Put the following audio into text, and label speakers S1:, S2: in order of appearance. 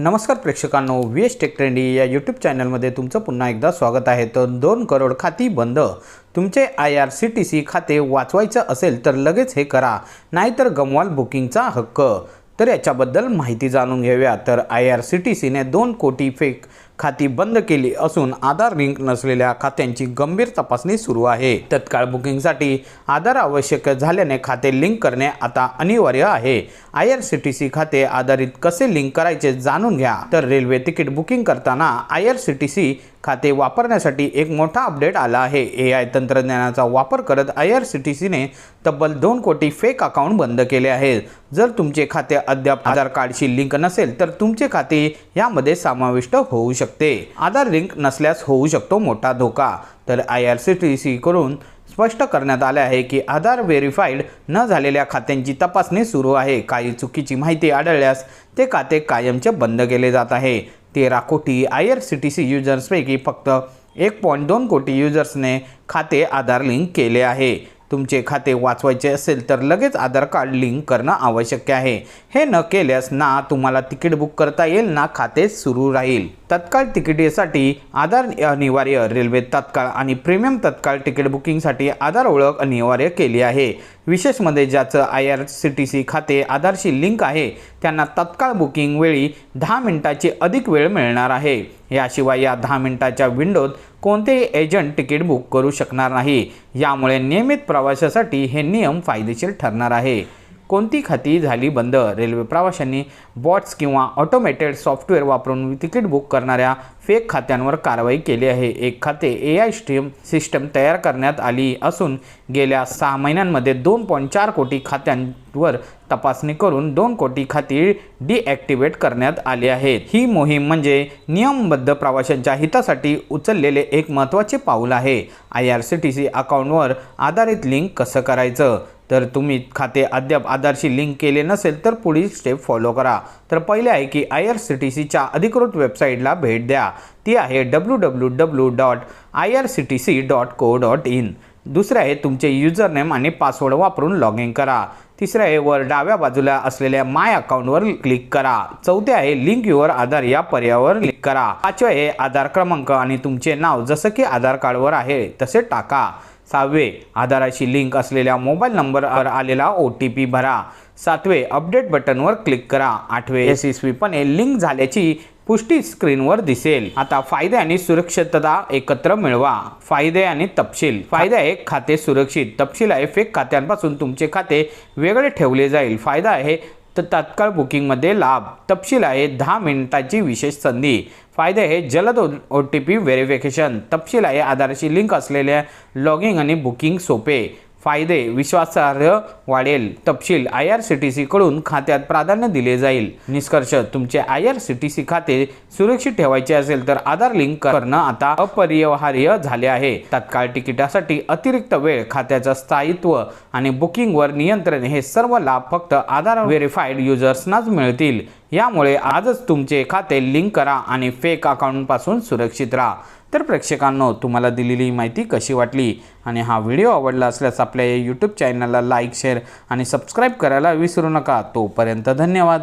S1: नमस्कार प्रेक्षकांनो V S tech trendy या यूट्यूब चॅनलमध्ये तुमचं पुन्हा एकदा स्वागत आहे. तर दोन करोड खाती बंद. तुमचे I R C T C खाते वाचवायचं असेल तर लगेच हे करा. नाहीतर गमवाल बुकिंगचा हक्क. तर याच्याबद्दल माहिती जाणून घेऊया. तर आय आर सी टी सीने दोन कोटी फेक खाती बंद केली असून आधार लिंक नसलेल्या खात्यांची गंभीर तपासणी सुरू आहे. तत्काळ बुकिंगसाठी आधार आवश्यक झाल्याने खाते लिंक करणे आता अनिवार्य आहे. I R C T C खाते आधारित कसे लिंक करायचे जाणून घ्या. तर रेल्वे तिकीट बुकिंग करताना I R C T C खाते वापरण्यासाठी एक मोठा अपडेट आला आहे. ए आय तंत्रज्ञानाचा वापर करत आय आर सी टी सीने तब्बल दोन कोटी फेक अकाउंट बंद केले आहेत. जर तुमचे खाते अद्याप आधार कार्डशी लिंक नसेल तर तुमचे खाते यामध्ये समाविष्ट होऊ शकते. आधार लिंक नसल्यास होऊ शकतो मोठा धोका. तर आय आर सी टी सीकडून स्पष्ट करण्यात आले आहे की आधार व्हेरीफाईड न झालेल्या खात्यांची तपासणी सुरू आहे. काही चुकीची माहिती आढळल्यास ते खाते कायमचे बंद केले जात आहे. तेरा कोटी I R C T C युजर्सपैकी फक्त एक पॉईंट दोन कोटी युजर्सने खाते आधार लिंक केले आहे. तुमचे खाते वाचवायचे असेल तर लगेच आधार कार्ड लिंक करणं आवश्यक आहे. हे न केल्यास ना तुम्हाला तिकीट बुक करता येईल ना खाते सुरू राहील. तत्काळ तिकिटीसाठी आधार अनिवार्य रेल्वे तत्काळ आणि प्रीमियम तत्काळ तिकीट बुकिंगसाठी आधार ओळख अनिवार्य केली आहे. विशेषमध्ये ज्याचं I R C T C खाते आधारशी लिंक आहे त्यांना तत्काळ बुकिंग वेळी दहा मिनिटाची अधिक वेळ मिळणार आहे. याशिवाय या दहा मिनिटाच्या विंडोत कोणतेही एजंट तिकीट बुक करू शकणार नाही. यामुळे नियमित प्रवाशासाठी हे नियम फायदेशीर ठरणार आहे. कोणती खाती झाली बंद? रेल्वे प्रवाशांनी बॉट्स किंवा ऑटोमेटेड सॉफ्टवेअर वापरून तिकीट बुक करणाऱ्या फेक खात्यांवर कारवाई केली आहे. एक खाते ए आय स्ट्रीम सिस्टम तयार करण्यात आली असून गेल्या सहा महिन्यांमध्ये दोन पॉईंट चार कोटी खात्यांवर तपासणी करून दोन कोटी खाती डिॲक्टिवेट करण्यात आली आहेत. ही मोहीम म्हणजे नियमबद्ध प्रवाशांच्या हितासाठी उचललेले एक महत्त्वाचे पाऊल आहे. I R C T C अकाउंटवर आधारित लिंक कसं करायचं? तर तुम्ही खाते अद्याप आधारशी लिंक केले नसेल तर पुढील स्टेप फॉलो करा. तर पहिले आहे की आय आर सी टी सीच्या अधिकृत वेबसाईटला भेट द्या. ती आहे W W W dot I R C T C dot co dot in दुसरं आहे तुमचे युजरनेम आणि पासवर्ड वापरून लॉग इन करा. तिसरं आहे वर डाव्या बाजूला असलेल्या माय अकाउंटवर क्लिक करा. चौथे आहे लिंक युअर आधार या पर्यायावर क्लिक करा. पाचवे आहे आधार क्रमांक आणि तुमचे नाव जसं की आधार कार्डवर आहे तसे टाका. सहावे आधाराशी लिंक असलेल्या मोबाईल नंबरवर आलेला ओ टी पी भरा. सातवे अपडेट बटनवर क्लिक करा. आठवे यशस्वीपणे लिंक झाल्याची पुष्टी स्क्रीनवर दिसेल. आता फायदे आणि सुरक्षितता एकत्र मिळवा. फायदे आणि तपशील. फायदे आहे खाते सुरक्षित. तपशील आहे फेक खात्यांपासून तुमचे खाते वेगळे ठेवले जाईल. फायदा आहे तर तात्काळ बुकिंगमध्ये लाभ. तपशील आहे दहा मिनिटाची विशेष संधी. फायदे हे जलद ओ टी पी व्हेरिफिकेशन तपशील आहे आधारशी लिंक असलेल्या लॉगिंग आणि बुकिंग सोपे. फायदे विश्वासार्ह वाढेल. तपशील आय आर सी टी सीकडून खात्यात प्राधान्य दिले जाईल. निष्कर्ष तुमचे I R C T C खाते सुरक्षित ठेवायचे असेल तर आधार लिंक करणं आता अपरिहार्य झाले आहे. तत्काळ तिकिटासाठी अतिरिक्त वेळ खात्याचं स्थायित्व आणि बुकिंगवर नियंत्रण हे सर्व लाभ फक्त आधार व्हेरीफाईड युजर्सनाच मिळतील. यामुळे आजच तुमचे खाते लिंक करा आणि फेक अकाउंटपासून सुरक्षित राहा. तर प्रेक्षकांनो तुम्हाला दिलेली माहिती कशी वाटली आणि हा व्हिडिओ आवडला असल्यास आपल्या या यूट्यूब चॅनलला लाईक शेअर आणि सबस्क्राईब करायला विसरू नका. तोपर्यंत धन्यवाद.